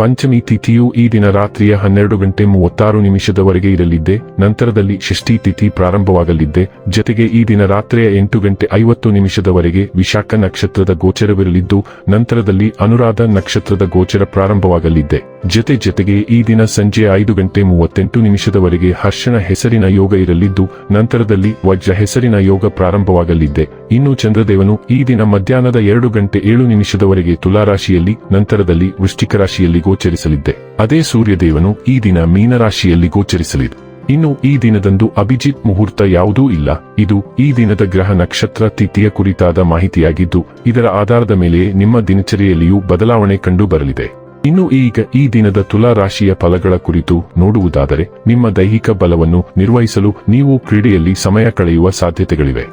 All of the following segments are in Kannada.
ಪಂಚಮಿ ತಿಥಿಯು ಈ ದಿನ ರಾತ್ರಿಯ ಹನ್ನೆರಡು ಗಂಟೆ ಮೂವತ್ತಾರು ನಿಮಿಷದವರೆಗೆ ಇರಲಿದ್ದೆ, ನಂತರದಲ್ಲಿ ಷಷ್ಠಿ ತಿಥಿ ಪ್ರಾರಂಭವಾಗಲಿದ್ದೆ, ಜತೆಗೆ ಈ ದಿನ ರಾತ್ರಿಯ ಎಂಟು ಗಂಟೆ ಐವತ್ತು ನಿಮಿಷದವರೆಗೆ ವಿಶಾಖ ನಕ್ಷತ್ರದ ಗೋಚರವಿರಲಿದ್ದು, ನಂತರದಲ್ಲಿ ಅನುರಾಧ ನಕ್ಷತ್ರದ ಗೋಚರ ಪ್ರಾರಂಭವಾಗಲಿದ್ದೆ. ಜತೆ ಜತೆಗೆ ಈ ದಿನ ಸಂಜೆ ಐದು ಗಂಟೆ ಮೂವತ್ತೆಂಟು ನಿಮಿಷದವರೆಗೆ ಹರ್ಷಣ ಹೆಸರಿನ ಯೋಗ ಇರಲಿದ್ದು, ನಂತರದಲ್ಲಿ ವಜ್ರ ಹೆಸರಿನ ಯೋಗ ಪ್ರಾರಂಭವಾಗಲಿದ್ದೆ ಇನ್ನು ಚಂದ್ರದೇವನು ಈ ದಿನ ಮಧ್ಯಾಹ್ನದ ಎರಡು ಗಂಟೆ ಏಳು ನಿಮಿಷದವರೆಗೆ ತುಲಾರಾಶಿಯಲ್ಲಿ, ನಂತರದಲ್ಲಿ ವೃಶ್ಚಿಕ ರಾಶಿಯಲ್ಲಿ ಗೋಚರಿಸಲಿದ್ದೆ. ಅದೇ ಸೂರ್ಯದೇವನು ಈ ದಿನ ಮೀನರಾಶಿಯಲ್ಲಿ ಗೋಚರಿಸಲಿದೆ. ಇನ್ನು ಈ ದಿನದಂದು ಅಭಿಜಿತ್ ಮುಹೂರ್ತ ಯಾವುದೂ ಇಲ್ಲ. ಇದು ಈ ದಿನದ ಗ್ರಹ ನಕ್ಷತ್ರ ತಿಥಿಯ ಕುರಿತಾದ ಮಾಹಿತಿಯಾಗಿದ್ದು, ಇದರ ಆಧಾರದ ಮೇಲೆ ನಿಮ್ಮ ದಿನಚರಿಯಲ್ಲಿಯೂ ಬದಲಾವಣೆ ಕಂಡು ಬರಲಿದೆ ಇನ್ನು ಈಗ ಈ ದಿನದ ತುಲಾ ರಾಶಿಯ ಫಲಗಳ ಕುರಿತು ನೋಡುವುದಾದರೆ, ನಿಮ್ಮ ದೈಹಿಕ ಬಲವನ್ನು ನಿರ್ವಹಿಸಲು ನೀವು ಕ್ರೀಡೆಯಲ್ಲಿ ಸಮಯ ಕಳೆಯುವ ಸಾಧ್ಯತೆಗಳಿವೆ.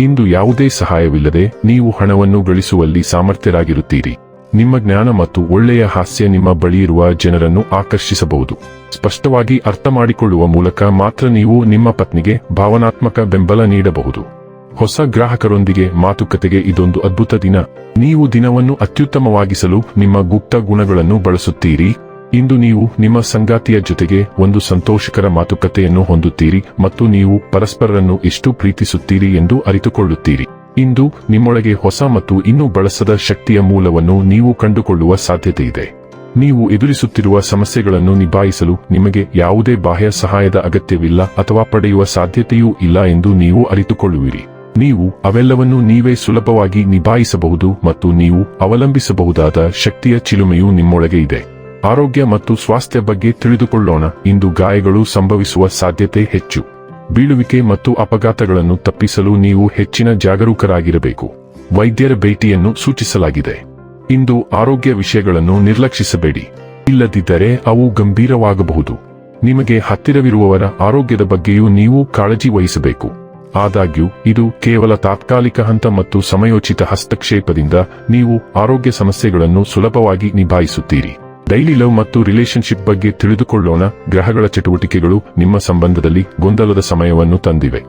ಇಂದು ಯಾವುದೇ ಸಹಾಯವಿಲ್ಲದೆ ನೀವು ಹಣವನ್ನು ಗಳಿಸುವಲ್ಲಿ ಸಾಮರ್ಥ್ಯರಾಗಿರುತ್ತೀರಿ. ನಿಮ್ಮ ಜ್ಞಾನ ಮತ್ತು ಒಳ್ಳೆಯ ಹಾಸ್ಯ ನಿಮ್ಮ ಬಳಿ ಇರುವ ಜನರನ್ನು ಆಕರ್ಷಿಸಬಹುದು. ಸ್ಪಷ್ಟವಾಗಿ ಅರ್ಥ ಮಾಡಿಕೊಳ್ಳುವ ಮೂಲಕ ಮಾತ್ರ ನೀವು ನಿಮ್ಮ ಪತ್ನಿಗೆ ಭಾವನಾತ್ಮಕ ಬೆಂಬಲ ನೀಡಬಹುದು. ಹೊಸ ಗ್ರಾಹಕರೊಂದಿಗೆ ಮಾತುಕತೆಗೆ ಇದೊಂದು ಅದ್ಭುತ ದಿನ. ನೀವು ದಿನವನ್ನು ಅತ್ಯುತ್ತಮವಾಗಿಸಲು ನಿಮ್ಮ ಗುಪ್ತ ಗುಣಗಳನ್ನು ಬಳಸುತ್ತೀರಿ. ಇಂದು ನೀವು ನಿಮ್ಮ ಸಂಗಾತಿಯ ಜೊತೆಗೆ ಒಂದು ಸಂತೋಷಕರ ಮಾತುಕತೆಯನ್ನು ಹೊಂದುತ್ತೀರಿ ಮತ್ತು ನೀವು ಪರಸ್ಪರರನ್ನು ಎಷ್ಟು ಪ್ರೀತಿಸುತ್ತೀರಿ ಎಂದು ಅರಿತುಕೊಳ್ಳುತ್ತೀರಿ. ಇಂದು ನಿಮ್ಮೊಳಗೆ ಹೊಸ ಮತ್ತು ಇನ್ನೂ ಬಳಸದ ಶಕ್ತಿಯ ಮೂಲವನ್ನು ನೀವು ಕಂಡುಕೊಳ್ಳುವ ಸಾಧ್ಯತೆ ಇದೆ. ನೀವು ಎದುರಿಸುತ್ತಿರುವ ಸಮಸ್ಯೆಗಳನ್ನು ನಿಭಾಯಿಸಲು ನಿಮಗೆ ಯಾವುದೇ ಬಾಹ್ಯ ಸಹಾಯದ ಅಗತ್ಯವಿಲ್ಲ ಅಥವಾ ಪಡೆಯುವ ಸಾಧ್ಯತೆಯೂ ಇಲ್ಲ ಎಂದು ನೀವು ಅರಿತುಕೊಳ್ಳುವಿರಿ. ನೀವು ಅವೆಲ್ಲವನ್ನೂ ನೀವೇ ಸುಲಭವಾಗಿ ನಿಭಾಯಿಸಬಹುದು ಮತ್ತು ನೀವು ಅವಲಂಬಿಸಬಹುದಾದ ಶಕ್ತಿಯ ಚಿಲುಮೆಯು ನಿಮ್ಮೊಳಗೆ ಇದೆ. ಆರೋಗ್ಯ ಮತ್ತು ಸ್ವಾಸ್ಥ್ಯ ಬಗ್ಗೆ ತಿಳಿದುಕೊಳ್ಳೋಣ. ಇಂದು ಗಾಯಗಳು ಸಂಭವಿಸುವ ಸಾಧ್ಯತೆ ಹೆಚ್ಚು. ಬೀಳುವಿಕೆ ಮತ್ತು ಅಪಘಾತಗಳನ್ನು ತಪ್ಪಿಸಲು ನೀವು ಹೆಚ್ಚಿನ ಜಾಗರೂಕರಾಗಿರಬೇಕು. ವೈದ್ಯರ ಭೇಟಿಯನ್ನು ಸೂಚಿಸಲಾಗಿದೆ. ಇಂದು ಆರೋಗ್ಯ ವಿಷಯಗಳನ್ನು ನಿರ್ಲಕ್ಷಿಸಬೇಡಿ. ಇಲ್ಲದಿದ್ದರೆ ಅವು ಗಂಭೀರವಾಗಬಹುದು. ನಿಮಗೆ ಹತ್ತಿರವಿರುವವರ ಆರೋಗ್ಯದ ಬಗ್ಗೆಯೂ ನೀವು ಕಾಳಜಿ ವಹಿಸಬೇಕು. ಆದಾಗ್ಯೂ, ಇದು ಕೇವಲ ತಾತ್ಕಾಲಿಕ ಹಂತ ಮತ್ತು ಸಮಯೋಚಿತ ಹಸ್ತಕ್ಷೇಪದಿಂದ ನೀವು ಆರೋಗ್ಯ ಸಮಸ್ಯೆಗಳನ್ನು ಸುಲಭವಾಗಿ ನಿಭಾಯಿಸುತ್ತೀರಿ. ಡೈಲಿ ಲವ್ ಮತ್ತು ರಿಲೇಶನ್ಶಿಪ್ ಬಗ್ಗೆ ತಿಳಿದುಕೊಳ್ಳೋಣ. ಗ್ರಹಗಳ ಚಟುವಟಿಕೆಗಳು ನಿಮ್ಮ ಸಂಬಂಧದಲ್ಲಿ ಗೊಂದಲದ ಸಮಯವನ್ನು ತಂದಿವೆ.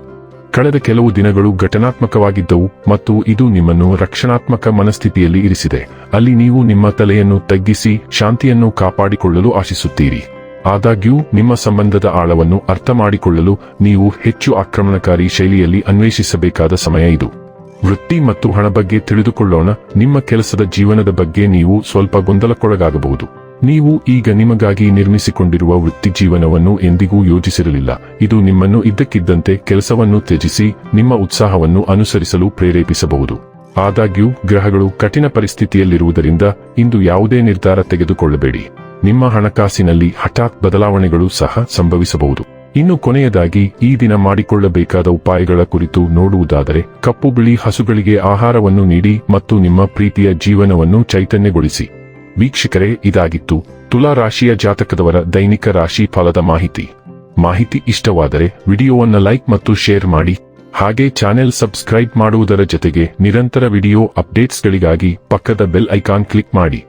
ಕಳೆದ ಕೆಲವು ದಿನಗಳು ಘಟನಾತ್ಮಕವಾಗಿದ್ದವು ಮತ್ತು ಇದು ನಿಮ್ಮನ್ನು ರಕ್ಷಣಾತ್ಮಕ ಮನಸ್ಥಿತಿಯಲ್ಲಿ ಇರಿಸಿದೆ. ಅಲ್ಲಿ ನೀವು ನಿಮ್ಮ ತಲೆಯನ್ನು ತಗ್ಗಿಸಿ, ಶಾಂತಿಯನ್ನು ಕಾಪಾಡಿಕೊಳ್ಳಲು ಆಶಿಸುತ್ತೀರಿ. ಆದಾಗ್ಯೂ, ನಿಮ್ಮ ಸಂಬಂಧದ ಆಳವನ್ನು ಅರ್ಥ ಮಾಡಿಕೊಳ್ಳಲು ನೀವು ಹೆಚ್ಚು ಆಕ್ರಮಣಕಾರಿ ಶೈಲಿಯಲ್ಲಿ ಅನ್ವೇಷಿಸಬೇಕಾದ ಸಮಯ ಇದು. ವೃತ್ತಿ ಮತ್ತು ಹಣ ಬಗ್ಗೆ ತಿಳಿದುಕೊಳ್ಳೋಣ, ನಿಮ್ಮ ಕೆಲಸದ ಜೀವನದ ಬಗ್ಗೆ ನೀವು ಸ್ವಲ್ಪ ಗೊಂದಲಕ್ಕೊಳಗಾಗಬಹುದು. ನೀವು ಈಗ ನಿಮಗಾಗಿ ನಿರ್ಮಿಸಿಕೊಂಡಿರುವ ವೃತ್ತಿ ಜೀವನವನ್ನು ಎಂದಿಗೂ ಯೋಜಿಸಿರಲಿಲ್ಲ. ಇದು ನಿಮ್ಮನ್ನು ಇದ್ದಕ್ಕಿದ್ದಂತೆ ಕೆಲಸವನ್ನು ತ್ಯಜಿಸಿ, ನಿಮ್ಮ ಉತ್ಸಾಹವನ್ನು ಅನುಸರಿಸಲು ಪ್ರೇರೇಪಿಸಬಹುದು. ಆದಾಗ್ಯೂ, ಗ್ರಹಗಳು ಕಠಿಣ ಪರಿಸ್ಥಿತಿಯಲ್ಲಿರುವುದರಿಂದ ಇಂದು ಯಾವುದೇ ನಿರ್ಧಾರ ತೆಗೆದುಕೊಳ್ಳಬೇಡಿ. ನಿಮ್ಮ ಹಣಕಾಸಿನಲ್ಲಿ ಹಠಾತ್ ಬದಲಾವಣೆಗಳು ಸಹ ಸಂಭವಿಸಬಹುದು. ಇನ್ನು ಕೊನೆಯದಾಗಿ, ಈ ದಿನ ಮಾಡಿಕೊಳ್ಳಬೇಕಾದ ಉಪಾಯಗಳ ಕುರಿತು ನೋಡುವುದಾದರೆ, ಕಪ್ಪು ಬಿಳಿ ಹಸುಗಳಿಗೆ ಆಹಾರವನ್ನು ನೀಡಿ ಮತ್ತು ನಿಮ್ಮ ಪ್ರೀತಿಯ ಜೀವನವನ್ನು ಚೈತನ್ಯಗೊಳಿಸಿ. ವೀಕ್ಷಕರೇ, ಇದಾಗಿತ್ತು ತುಲಾ ರಾಶಿಯ ಜಾತಕದವರ ದೈನಿಕ ರಾಶಿ ಫಲದ ಮಾಹಿತಿ. ಮಾಹಿತಿ ಇಷ್ಟವಾದರೆ, ವಿಡಿಯೋವನ್ನು ಲೈಕ್ ಮತ್ತು ಶೇರ್ ಮಾಡಿ. ಹಾಗೆ ಚಾನೆಲ್ ಸಬ್ಸ್ಕ್ರೈಬ್ ಮಾಡುವುದರ ಜೊತೆಗೆ ನಿರಂತರ ವಿಡಿಯೋ ಅಪ್ಡೇಟ್ಸ್ಗಳಿಗಾಗಿ ಪಕ್ಕದ ಬೆಲ್ ಐಕಾನ್ ಕ್ಲಿಕ್ ಮಾಡಿ.